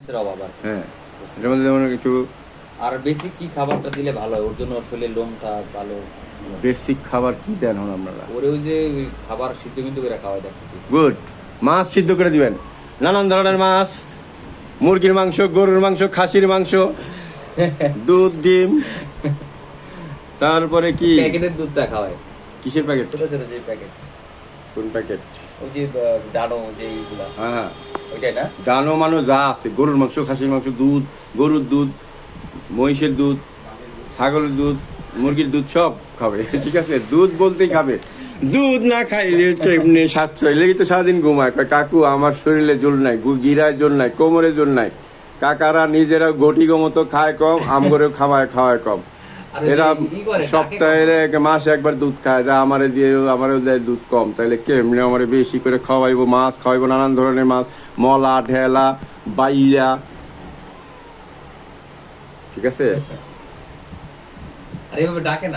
এর অভাব আর হ্যাঁ এটার মধ্যে যেমন একটু আর বেসিক কি খাবারটা দিলে ভালো হয়? ওর জন্য লোমটা ভালো বেসিক খাবার কি দেন হন আপনারা? ওরে ওই যে খাবার সিদ্ধ করে গুড মাছ সিদ্ধ করে দিবেন। নানান ধরনের মাছ মুরগির মাংস গরুর মাংস খাসির মাংস দুধ ডিম। তারপরে কি? প্যাকেটের দুধটা খাওয়ায়। কিসের প্যাকেট? ছোট ছোট যে প্যাকেট। কোন প্যাকেট? ওই যে ডানো যে এইগুলা হ্যাঁ। ওইটাই না? যা আছে, গরুর মাংস, খাসির মাংস, দুধ, গরুর দুধ, মহিষের দুধ, ছাগলের দুধ, মুরগির দুধ সব খাবে, ঠিক আছে? দুধ বলতেই খাবে। দুধ না খাইলে এমনি সাতশো লেগে তো সারাদিন ঘুমায়। কাকু, আমার শরীরে জোর নাই গিরায় জোর নাই, কোমরে জোর নাই। কাকারা নিজেরা ঘটি মতো খায় কম, আমগরেও খাওয়ায় খাওয়ায় কম। এরা সপ্তাহের এক মাসে একবার দুধ খায় যা আমার দিয়ে আমার দেয় দুধ কম। তাহলে কেমনি আমারে বেশি করে খাওয়াইবো মাছ? খাওয়াইবো নানান ধরনের মাছ মলা ঢেলা বাইয়া। ঠিক আছে? আর এইভাবে ডাকে না।